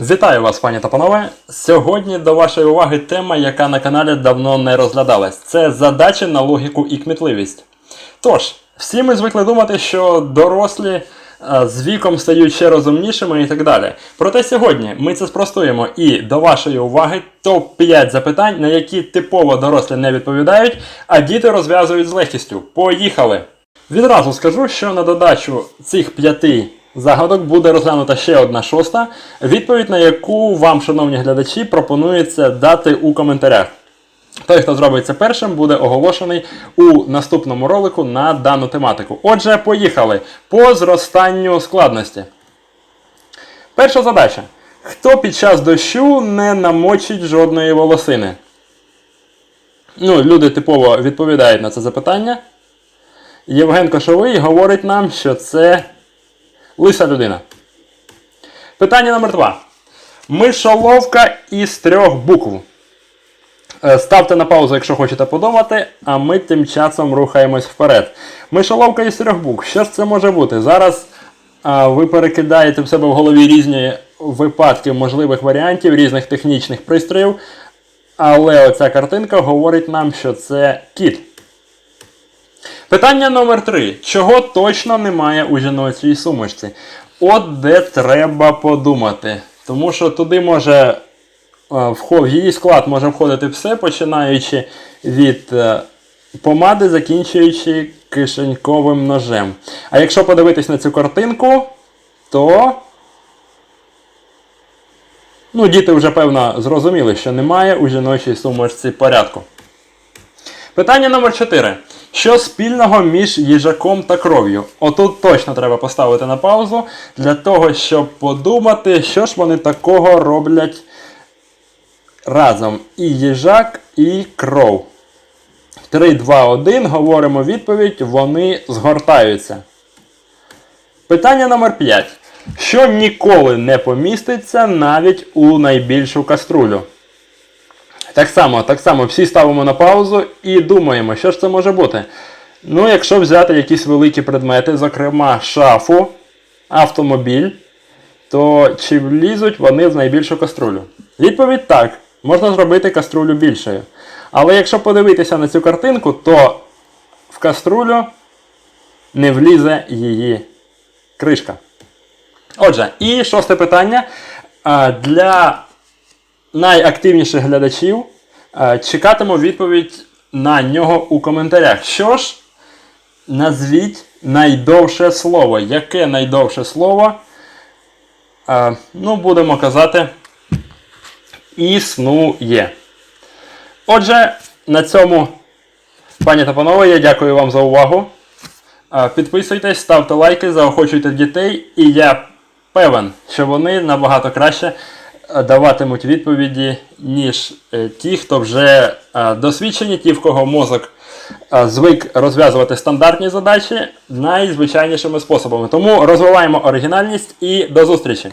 Вітаю вас, пані та панове. Сьогодні до вашої уваги тема, яка на каналі давно не розглядалась. Це задачі на логіку і кмітливість. Тож, всі ми звикли думати, що дорослі е, з віком стають ще розумнішими і так далі. Проте сьогодні ми це спростуємо і до вашої уваги топ-5 запитань, на які типово дорослі не відповідають, а діти розв'язують з легкістю. Поїхали! Відразу скажу, що на додачу цих п'яти загадок буде розглянута ще одна шоста, відповідь на яку вам, шановні глядачі, пропонується дати у коментарях. Той, хто зробить це першим, буде оголошений у наступному ролику на дану тематику. Отже, поїхали по зростанню складності. Перша задача. Хто під час дощу не намочить жодної волосини? Ну, люди типово відповідають на це запитання. Євген Кошовий говорить нам, що це лиса людина. Питання номер два. Мишоловка із трьох букв. Е, Ставте на паузу, якщо хочете подумати, а ми тим часом рухаємось вперед. Мишоловка із трьох букв. Що ж це може бути? Зараз а, ви перекидаєте в себе в голові різні випадки можливих варіантів, різних технічних пристроїв. Але оця картинка говорить нам, що це кіт. Питання номер 3. Чого точно немає у жіночій сумочці? От де треба подумати. Тому що туди може е, в її склад може входити все, починаючи від е, помади, закінчуючи кишеньковим ножем. А якщо подивитись на цю картинку, то. Ну, діти вже певно зрозуміли, що немає у жіночій сумочці порядку. Питання номер 4. Що спільного між їжаком та кров'ю? Отут точно треба поставити на паузу для того, щоб подумати, що ж вони такого роблять разом. І їжак, і кров. 3, 2, 1. Говоримо відповідь. Вони згортаються. Питання номер 5. Що ніколи не поміститься навіть у найбільшу каструлю? Так само, так само, всі ставимо на паузу і думаємо, що ж це може бути. Ну, якщо взяти якісь великі предмети, зокрема шафу, автомобіль, то чи влізуть вони в найбільшу каструлю? Відповідь так, можна зробити каструлю більшою. Але якщо подивитися на цю картинку, то в каструлю не влізе її кришка. Отже, і шосте питання. Для найактивніших глядачів е, чекатиму відповідь на нього у коментарях. Що ж, назвіть найдовше слово. Яке найдовше слово? Е, Ну, будемо казати, існує. Отже, на цьому, пані та панове, я дякую вам за увагу. Е, Підписуйтесь, ставте лайки, заохочуйте дітей, і я певен, що вони набагато краще даватимуть відповіді, ніж е, ті, хто вже е, досвідчені, ті, в кого мозок е, звик розв'язувати стандартні задачі найзвичайнішими способами. Тому розвиваємо оригінальність і до зустрічі!